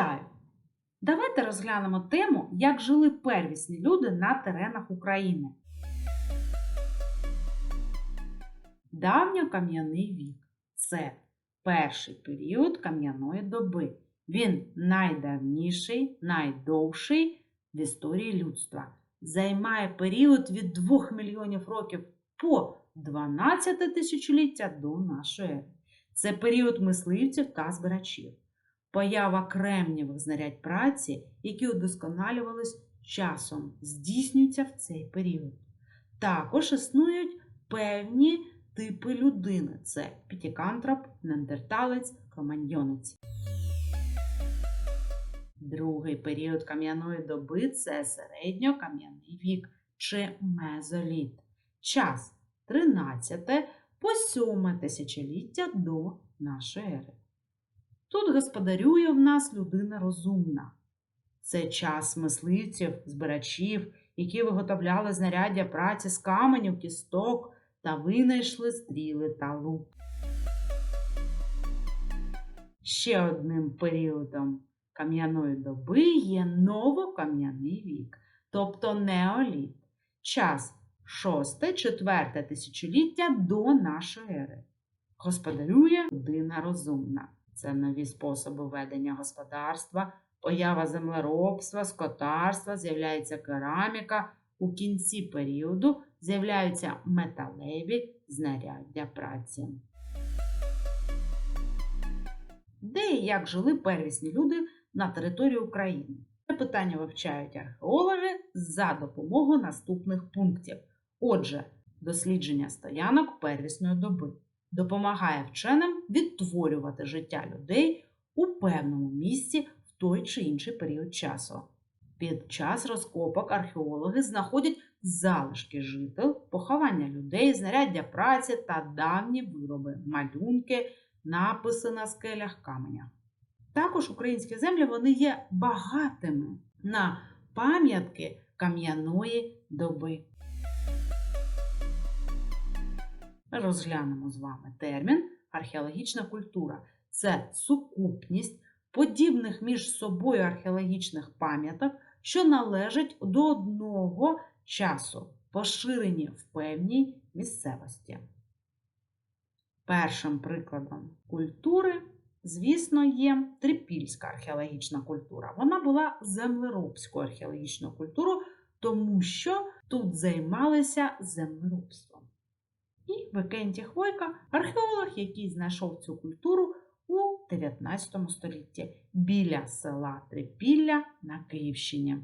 Вітаю! Давайте розглянемо тему, як жили первісні люди на теренах України. Давньокам'яний вік це перший період кам'яної доби. Він найдавніший, найдовший в історії людства. Займає період від 2 мільйонів років по 12 тисячоліття до нашої ери. Це період мисливців та збирачів. Поява кремнівих знарядь праці, які удосконалювались часом, здійснюється в цей період. Також існують певні типи людини: це пітікантроп, неандерталець, кроманьйонець. Другий період кам'яної доби це середньокам'яний вік чи мезоліт. Час 13 по 7 тисячоліття до нашої ери. Тут господарює в нас людина розумна. Це час мисливців, збирачів, які виготовляли знаряддя праці з каменів, кісток та винайшли стріли та лук. Ще одним періодом кам'яної доби є новокам'яний вік, тобто неоліт, час 6-4 тисячоліття до нашої ери. Господарює людина розумна. Це нові способи ведення господарства, поява землеробства, скотарства, з'являється кераміка. У кінці періоду з'являються металеві знаряддя праці. Де і як жили первісні люди на території України? Це питання вивчають археологи за допомогою наступних пунктів. Отже, дослідження стоянок первісної доби допомагає вченим відтворювати життя людей у певному місці в той чи інший період часу. Під час розкопок археологи знаходять залишки жител, поховання людей, знаряддя праці та давні вироби, малюнки, написи на скелях каменях. Також українські землі вони є багатими на пам'ятки кам'яної доби. Розглянемо з вами термін археологічна культура. Це сукупність подібних між собою археологічних пам'яток, що належать до одного часу, поширені в певній місцевості. Першим прикладом культури, звісно, є трипільська археологічна культура. Вона була землеробською археологічною культурою, тому що тут займалися землеробством. І Викентій Хвойка археолог, який знайшов цю культуру у 19 столітті біля села Трипілля на Київщині.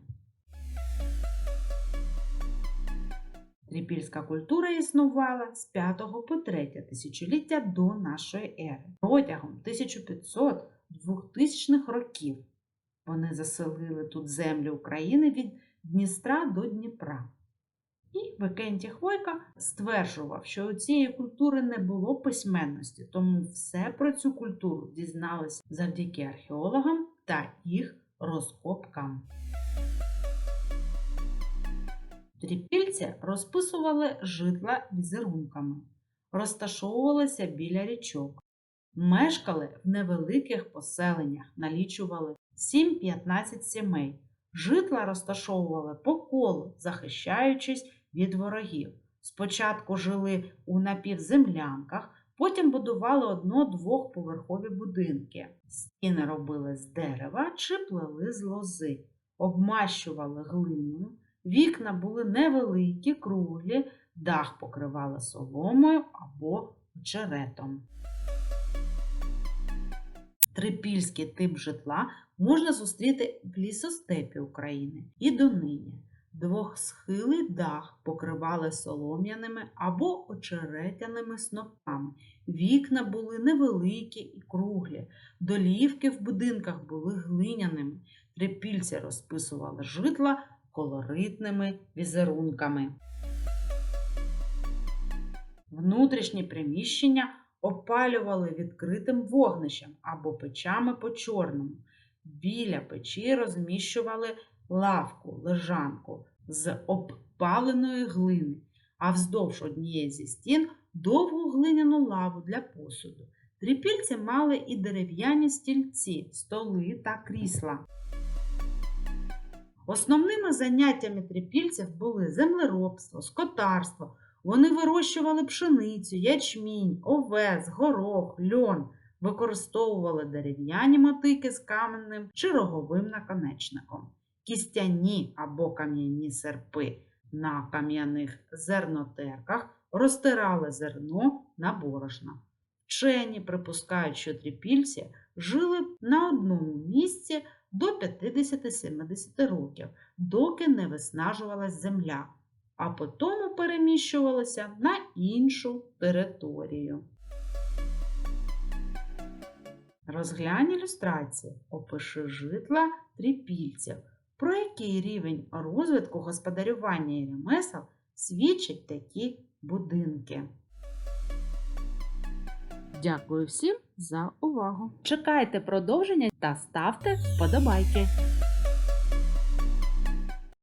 Трипільська культура існувала з 5 по 3 тисячоліття до нашої ери. Протягом 1500-2000 років вони заселили тут землю України від Дністра до Дніпра. І Викентій Хвойка стверджував, що у цієї культури не було письменності, тому все про цю культуру дізналися завдяки археологам та їх розкопкам. Трипільці розписували житла візерунками, розташовувалися біля річок, мешкали в невеликих поселеннях, налічували 7-15 сімей. Житла розташовували по колу, захищаючись від ворогів. Спочатку жили у напівземлянках, потім будували одно-двохповерхові будинки. Стіни робили з дерева чи плели з лози, обмащували глиною, вікна були невеликі, круглі, дах покривали соломою або очеретом. Трипільський тип житла можна зустріти в лісостепі України і донині. Двохсхилий дах покривали солом'яними або очеретяними снопами. Вікна були невеликі і круглі, долівки в будинках були глиняними. Трипільці розписували житла колоритними візерунками. Внутрішні приміщення опалювали відкритим вогнищем або печами по чорному. Біля печі розміщували лавку, лежанку з обпаленої глини, а вздовж однієї зі стін довгу глиняну лаву для посуду. Трипільці мали і дерев'яні стільці, столи та крісла. Основними заняттями трипільців були землеробство, скотарство. Вони вирощували пшеницю, ячмінь, овес, горох, льон, використовували дерев'яні мотики з каменним чи роговим наконечником, кістяні або кам'яні серпи на кам'яних зернотерках розтирали зерно на борошна. Вчені припускають, що трипільці жили на одному місці до 50-70 років, доки не виснажувалась земля, а потім переміщувалися на іншу територію. Розглянь ілюстрації, опиши житла трипільців, про який рівень розвитку господарювання і ремесел свідчать такі будинки. Дякую всім за увагу. Чекайте продовження та ставте вподобайки.